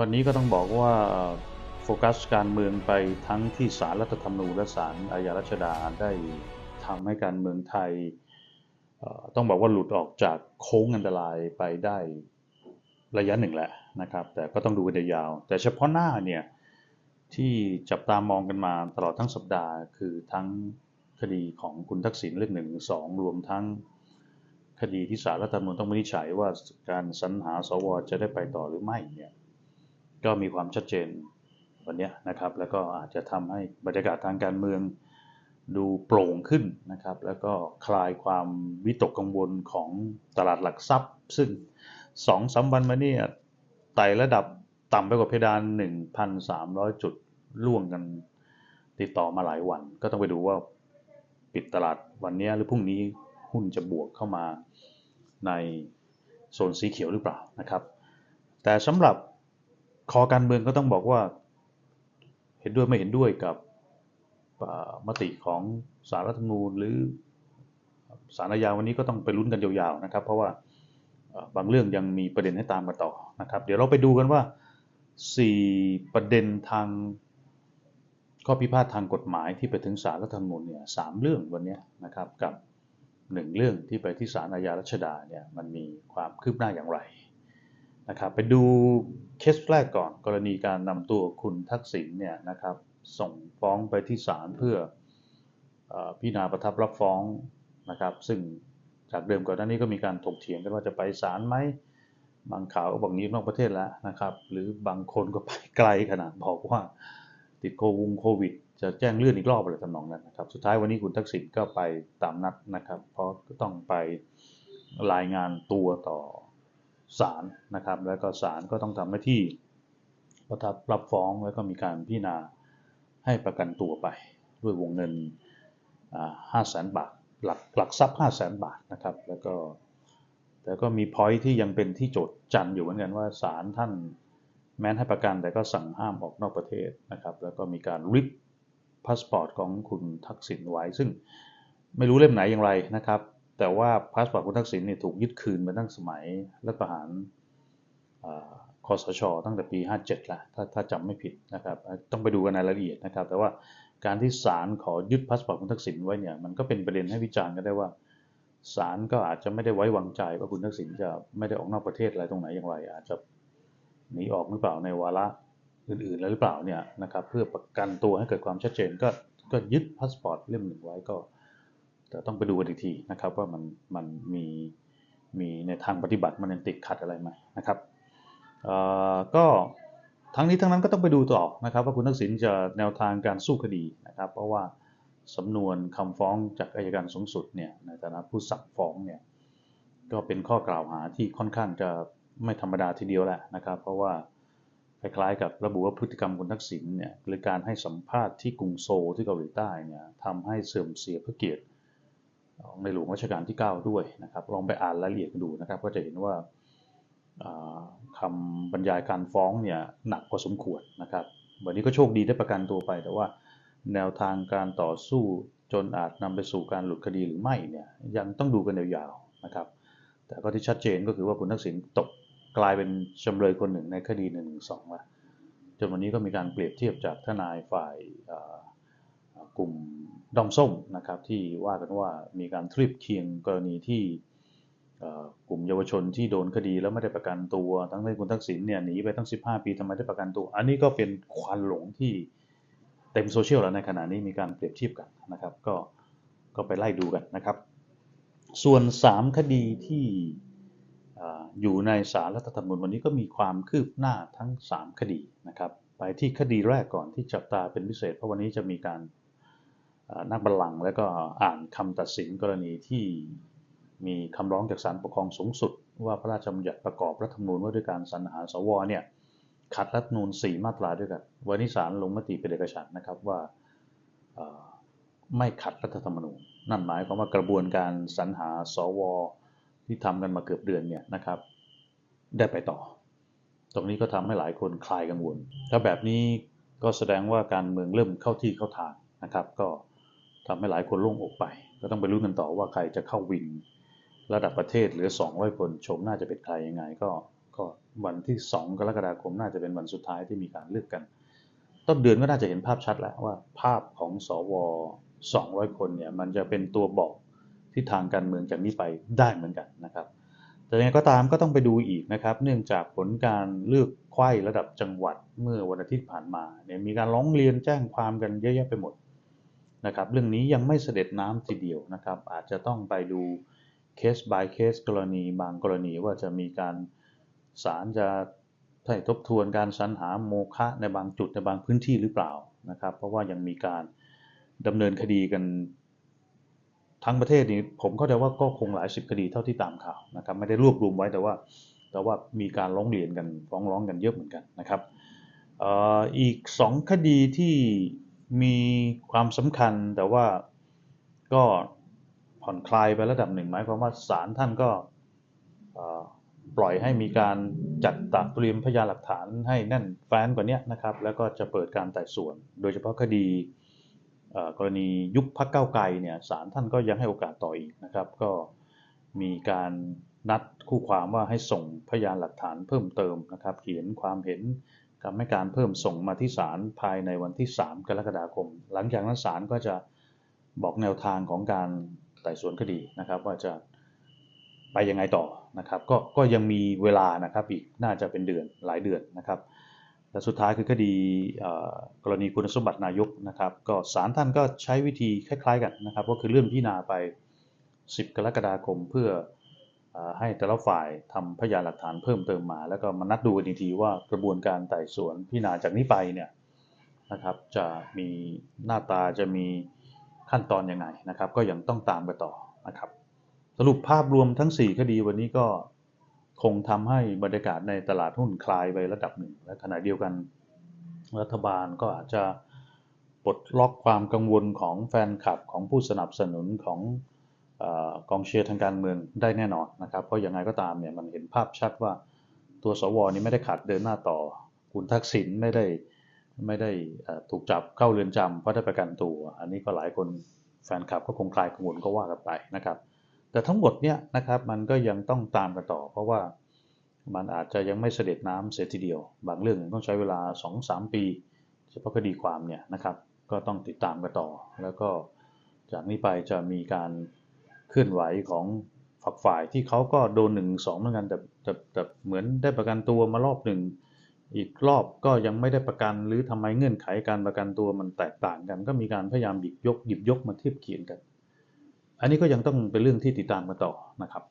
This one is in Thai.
วันนี้ก็ต้องบอกว่าโฟกัสการเมืองไปทั้งที่ศาลรัฐธรรมนูญและศาลอาญารัชดาได้ทำให้การเมืองไทย ต้องบอกว่าหลุดออกจากโค้งอันตรายไปได้ระยะหนึ่งแหละนะครับ แต่ก็ต้องดูกันยาว แต่เฉพาะหน้าเนี่ยที่จับตามองกันมาตลอดทั้งสัปดาห์ คือทั้งคดีของคุณทักษิณเรื่องหนึ่งสองรวมทั้งคดีที่ศาลรัฐธรรมนูญต้องวินิจฉัยว่าการสรรหาสวจะได้ไปต่อหรือไม่เนี่ย ก็มีความชัดเจนวันนี้นะครับ แล้วก็อาจจะทำให้บรรยากาศทางการเมืองดูโปร่งขึ้นนะครับ แล้วก็คลายความวิตกกังวลของตลาดหลักทรัพย์ ซึ่งสองสามวันมาเนี่ยไต่ระดับต่ำไปกว่าเพดาน 1,300 จุดล่วงกันติดต่อมาหลายวัน ก็ต้องไปดูว่าปิดตลาดวันนี้หรือพรุ่งนี้หุ้นจะบวกเข้ามาในโซนสีเขียวหรือเปล่านะครับ แต่สำหรับ คอการเมืองก็ต้องบอกว่า เห็นด้วยไม่เห็นด้วยกับมติของสารรัฐธรรมนูญหรือสารอาญาวันนี้ก็ต้องไปลุ้นกันยาวๆนะครับ เพราะว่าบางเรื่องยังมีประเด็นให้ตามกันต่อนะครับ เดี๋ยวเราไปดูกันว่า 4 ประเด็นทางข้อพิพาททางกฎหมายที่ไปถึงสารรัฐธรรมนูญเนี่ยสามเรื่องวันนี้นะครับกับหนึ่งเรื่องที่ไปที่ศาลอาญารัชดาเนี่ยมันมีความคืบหน้าอย่างไร นะครับไปดูเคสแรกก่อนกรณีการนำตัวคุณทักษิณเนี่ยนะครับส่งฟ้องไปที่ศาลเพื่ออพิจารณาประทับรับฟ้องนะครับ ซึ่งจากเดิมก่อนหน้านี้ก็มีการถกเถียงกันว่าจะไปศาลไหมบางข่าวก็บอกนี้นอกประเทศแล้วนะครับ หรือบางคนก็ไปไกลขนาดบอกว่าติดโควงโควิด จะแจ้งเลื่อนอีกรอบอะไรทำนองนั้นนะครับ สุดท้ายวันนี้คุณทักษิณก็ไปตามนัดนะครับ เพราะก็ต้องไปรายงานตัวต่อ ศาลนะครับ แล้วก็ศาลก็ต้องทำหน้าที่ประทับรับฟ้องแล้วก็มีการพิจารณาให้ประกันตัวไป ด้วยวงเงินห้าแสนบาท หลักหลักทรัพย์ห้าแสนบาทนะครับ แล้วก็แต่ก็มีพอยที่ยังเป็นที่โจทย์จันอยู่เหมือนกันว่าศาลท่านแม้นให้ประกันแต่ก็สั่งห้ามออกนอกประเทศนะครับ แล้วก็มีการริบพาสปอร์ตของคุณทักษิณไว้ ซึ่งไม่รู้เล่มไหนอย่างไรนะครับ แต่ว่าพาสปอร์ตคุณทักษิณเนี่ยถูกยึดคืนมาตั้งสมัยรัฐประหารคอสช ตั้งแต่ปี 57ละถ้าถ้าจำไม่ผิดนะครับ ต้องไปดูกันในรายละเอียดนะครับ แต่ว่าการที่ศาลขอยึดพาสปอร์ตคุณทักษิณไว้เนี่ย มันก็เป็นประเด็นให้วิจารณ์กันได้ว่าศาลก็อาจจะไม่ได้ไว้วางใจว่าคุณทักษิณจะไม่ได้ออกนอกประเทศอะไรตรงไหนอย่างไร อาจจะหนีออกหรือเปล่าในวาระอื่นๆแล้วหรือเปล่าเนี่ยนะครับ เพื่อประกันตัวให้เกิดความชัดเจนก็ก็ยึดพาสปอร์ตเล่มหนึ่งไว้ก็ แต่ต้องไปดูกันอีกทีนะครับว่ามันมันมีมีในทางปฏิบัติมันยังติดขัดอะไรไหมนะครับก็ทั้งนี้ทั้งนั้นก็ต้องไปดูต่อนะครับ ว่าคุณทักษิณจะแนวทางการสู้คดีนะครับ เพราะว่าสำนวนคำฟ้องจากอายการสูงสุดเนี่ยในฐานะผู้สั่งฟ้องเนี่ยก็เป็นข้อกล่าวหาที่ค่อนข้างจะไม่ธรรมดาทีเดียวแหละนะครับ เพราะว่าคล้ายๆกับระบุว่าพฤติกรรมคุณทักษิณเนี่ยหรือการให้สัมภาษณ์ที่กรุงโซลที่เกาหลีใต้เนี่ยทำให้เสื่อมเสียพระเกียรติ ในหลวงรัชกาลที่ 9 ด้วยนะครับ ลองไปอ่านรายละเอียดกันดูนะครับ ก็จะเห็นว่าอ่าคำบรรยายการฟ้องเนี่ยหนักพอสมควรนะครับวันนี้ก็โชคดีได้ประกันตัวไป แต่ว่าแนวทางการต่อสู้จนอาจนำไปสู่การหลุดคดีหรือไม่เนี่ยยังต้องดูกันยาวๆนะครับ แต่ก็ที่ชัดเจนก็คือว่าคุณทักษิณตกกลายเป็นจำเลยคนหนึ่งในคดี1นึแล้วจนวันนี้ก็มีการเปรียบเทียบจากทนายฝ่าย กลุ่มดอมส้มนะครับที่ว่ากันว่ามีการทียบเคียงกรณีที่กลุ่มเยาวชนที่โดนคดีแล้วไม่ได้ประกันตัว ทั้งที่คุณทักษิณเนี่ยหนีไปตั้ง 15 ปีทำไมได้ประกันตัว อันนี้ก็เป็นควันหลงที่เต็มโซเชียลแล้วในขณะนี้มีการเปรียบเทียบกันนะครับ ก็ก็ไปไล่ดูกันนะครับ ส่วน 3 คดีที่อยู่ในสารรัฐธรรมนูญวันนี้ก็มีความคืบหน้าทั้ง 3 คดีนะครับ ไปที่คดีแรกก่อนที่จับตาเป็นพิเศษ เพราะวันนี้จะมีการ นักบัลลังก์และก็อ่านคำตัดสินกรณีที่มีคำร้องจากศาลปกครองสูงสุด ว่าพระราชบัญญัติประกอบรัฐธรรมนูญว่าด้วยการสรรหาสวเนี่ยขัดรัฐธรรมนูญ4มาตราด้วยกันวันนี้ศาลลงมติเป็นเอกฉันนะครับว่าไม่ขัดรัฐธรรมนูญ นั่นหมายความว่ากระบวนการสรรหาสวที่ทำกันมาเกือบเดือนเนี่ยนะครับได้ไปต่อ ตรงนี้ก็ทำให้หลายคนคลายกังวล ถ้าแบบนี้ก็แสดงว่าการเมืองเริ่มเข้าที่เข้าทางนะครับ ก็ ทำให้หลายคนโล่งอกไป ก็ต้องไปรู้กันต่อว่าใครจะเข้าวินระดับประเทศเหลือ 200 คนชมน่าจะเป็นใครยังไงก็ก็วันที่ 2 กรกฎาคมน่าจะเป็นวันสุดท้ายที่มีการเลือกกัน ต้นเดือนก็น่าจะเห็นภาพชัดแล้วว่า ภาพของสว 200 คนเนี่ยมันจะเป็นตัวบอกทิศทางการเมืองจากนี้ไปได้เหมือนกันนะครับ แต่ยังไงก็ตามก็ต้องไปดูอีกนะครับ เนื่องจากผลการเลือกไขว้ระดับจังหวัดเมื่อวันอาทิตย์ผ่านมาเนี่ยมีการร้องเรียนแจ้งความกันเยอะแยะไปหมด นะครับเรื่องนี้ยังไม่เสด็จน้ำทีเดียวนะครับอาจจะต้องไปดูเคส by เคสกรณีบางกรณีว่าจะมีการศาลจะให้ทบทวนการสรรหาโมฆะในบางจุดในบางพื้นที่หรือเปล่านะครับ เพราะว่ายังมีการดำเนินคดีกันทั้งประเทศนี้ผมเข้าใจว่าก็คงหลายสิบคดีเท่าที่ตามข่าวนะครับไม่ได้รวบรวมไว้แต่ว่า แต่ว่ามีการร้องเรียนกันฟ้องร้องกันเยอะเหมือนกันนะครับอออีกสองคดีที่ มีความสำคัญแต่ว่าก็ผ่อนคลายไประดับหนึ่งหมายความว่าศาลท่านก็ปล่อยให้มีการจัดตักเตรียมพยานหลักฐานให้แน่นแฟ้นกว่านี้นะครับ แล้วก็จะเปิดการไต่สวน โดยเฉพาะคดีกรณียุบพักเก้าไกลเนี่ยศาลท่านก็ยังให้โอกาสต่ออีกนะครับ ก็มีการนัดคู่ความว่าให้ส่งพยานหลักฐานเพิ่มเติมนะครับ เขียนความเห็น คำให้การเพิ่มส่งมาที่ศาลภายในวันที่ 3 กรกฎาคม หลังจากนั้นศาลก็จะบอกแนวทางของการไต่สวนคดีนะครับ ว่าจะไปยังไงต่อนะครับ ก็ก็ยังมีเวลานะครับอีกน่าจะเป็นเดือนหลายเดือนนะครับ และสุดท้ายคือคดีกรณีคุณสมบัตินายกนะครับ ก็ศาลท่านก็ใช้วิธีคล้าย ๆ กันนะครับ ก็คือเลื่อนพิจารณาไป 10 กรกฎาคมเพื่อ ให้แต่ละฝ่ายทำพยานหลักฐานเพิ่มเติมมา แล้วก็มานัดดูกันอีทีว่ากระบวนการไต่สวนพิจารณาจากนี้ไปเนี่ยนะครับจะมีหน้าตาจะมีขั้นตอนยังไงนะครับ ก็ยังต้องตามกันต่อนะครับ สรุปภาพรวมทั้ง 4 คดีวันนี้ก็คงทำให้บรรยากาศในตลาดหุ้นคลายไประดับหนึ่ง และขณะเดียวกันรัฐบาลก็อาจจะปลดล็อกความกังวลของแฟนคลับของผู้สนับสนุนของ กองเชียร์ทางการเมืองได้แน่นอนนะครับ เพราะอยังไงก็ตามเนี่ยมันเห็นภาพชัดว่าตัวสวนี้ไม่ได้ขาดเดินหน้าต่อ คุณทักษิณไม่ได้ไม่ได้ถูกจับเข้าเรือนจำเพราะได้ประกันตัว อันนี้ก็หลายคนแฟนคลับก็คงคลายกังวลก็ว่ากันไปนะครับ แต่ทั้งหมดเนี่ยนะครับมันก็ยังต้องตามกันต่อ เพราะว่ามันอาจจะยังไม่เสด็จน้ำเสียทีเดียว บางเรื่องต้องใช้เวลา 2-3 ปี เฉพาะคดีความเนี่ยนะครับ ก็ต้องติดตามกันต่อ แล้วก็จากนี้ไปจะมีการ เคลื่อนไหวของฝักฝ่ายที่เขาก็โดนหนึ่งสองเหมือนกันแต่แต่แต่เหมือนได้ประกันตัวมารอบหนึ่งอีกรอบก็ยังไม่ได้ประกันหรือทำไมเงื่อนไขการประกันตัวมันแตกต่างกัน ก็มีการพยายามหยิบยกหยิบยกมาเทียบเคียงกัน อันนี้ก็ยังต้องเป็นเรื่องที่ติดตามมาต่อนะครับ